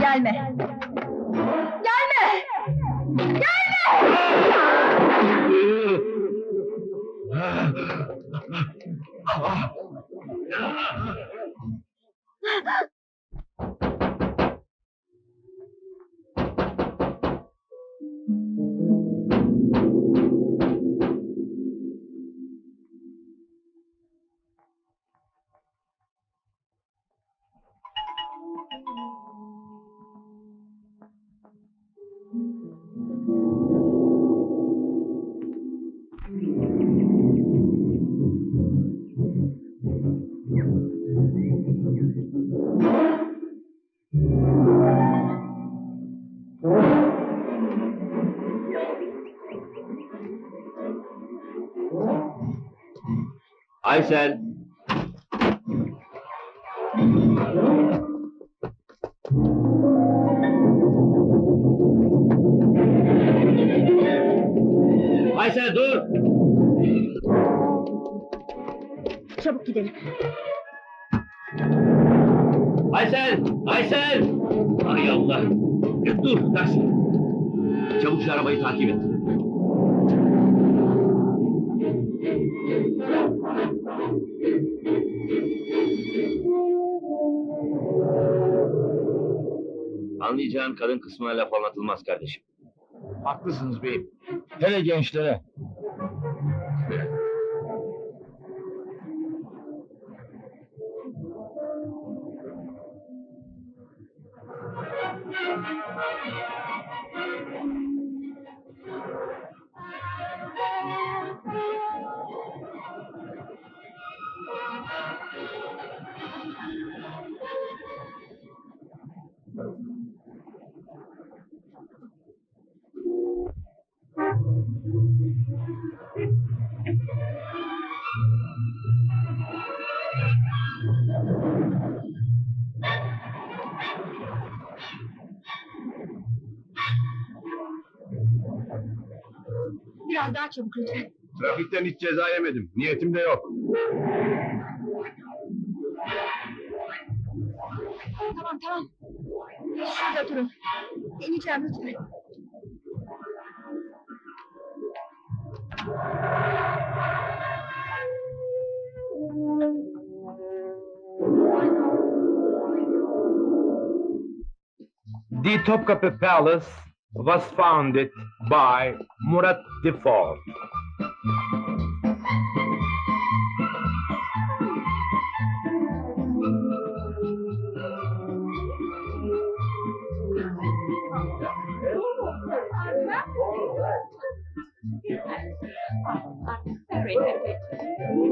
Gelme. Gelme! Gelme! Aysel. Aysel dur. Çabuk gidelim. Aysel, Aysel. Ay Allah. Dur taksi. Çabuk şu arabayı takip et. Anlayacağın kadın kısmına laf anlatılmaz kardeşim. Haklısınız beyim. Hele gençlere. Biraz daha çabuk lütfen. Trafikten hiç ceza yemedim. Niyetim de yok. Tamam tamam. Şurada durun. İneceğim lütfen. The Topkapi Palace was founded by Murat Defoe. I'm very happy.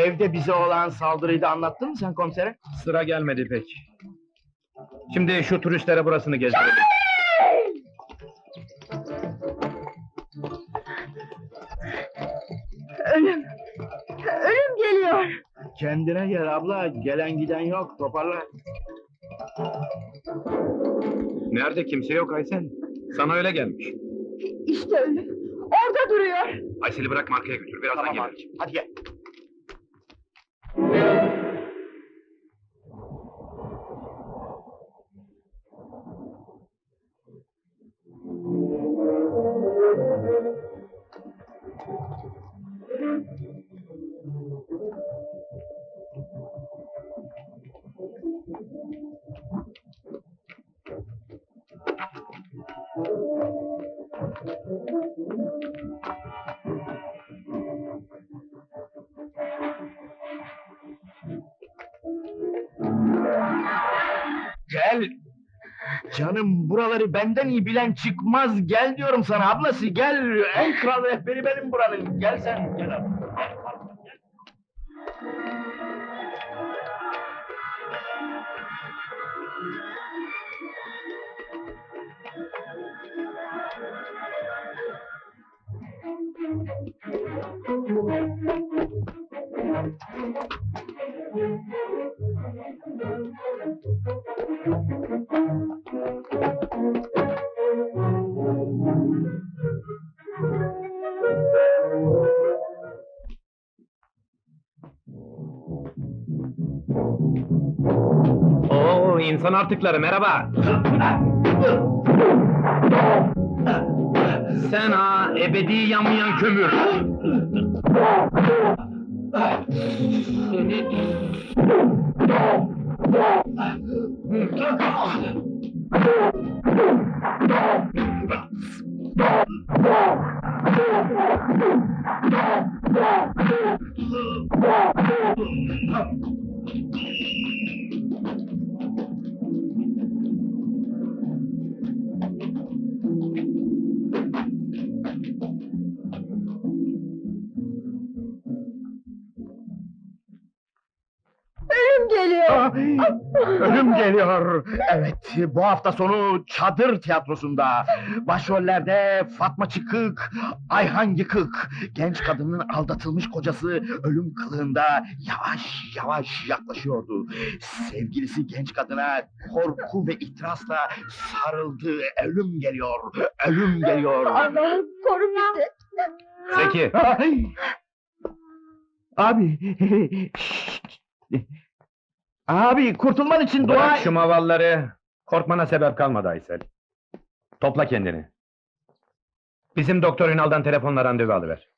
Evde bize olan saldırıyı da anlattın mı sen komisere? Sıra gelmedi pek. Şimdi şu turistlere burasını gezdirelim. Ölüm. Ölüm geliyor. Kendine gel abla. Gelen giden yok. Toparla. Nerede kimse yok Aysel. Sana öyle gelmiş. İşte ölüm. Orada duruyor. Aysel'i bırak markaya götür. Birazdan Tamam gelir. Hadi. Gel. Canım buraları benden iyi bilen çıkmaz. Gel diyorum sana ablası gel. En kral rehberi benim buranın. Gel sen gel. Thank you. Oo insan artıkları merhaba. Sen ha ebedi yanmayan kömür. Geliyor. Ölüm geliyor. Evet, bu hafta sonu Çadır Tiyatrosu'nda. Başrollerde Fatma Çıkık, Ayhan Yıkık. Genç kadının aldatılmış kocası ölüm kılığında yavaş yavaş yaklaşıyordu. Sevgilisi genç kadına korku ve itirazla sarıldı. Ölüm geliyor, ölüm geliyor. Allah'ım koru bizi. Zeki! Abi! Abi kurtulman için dua... bırak şu mavalları. Korkmana sebep kalmadı Aysel. Topla kendini. Bizim doktor Ünal'dan telefonla randevu alıver.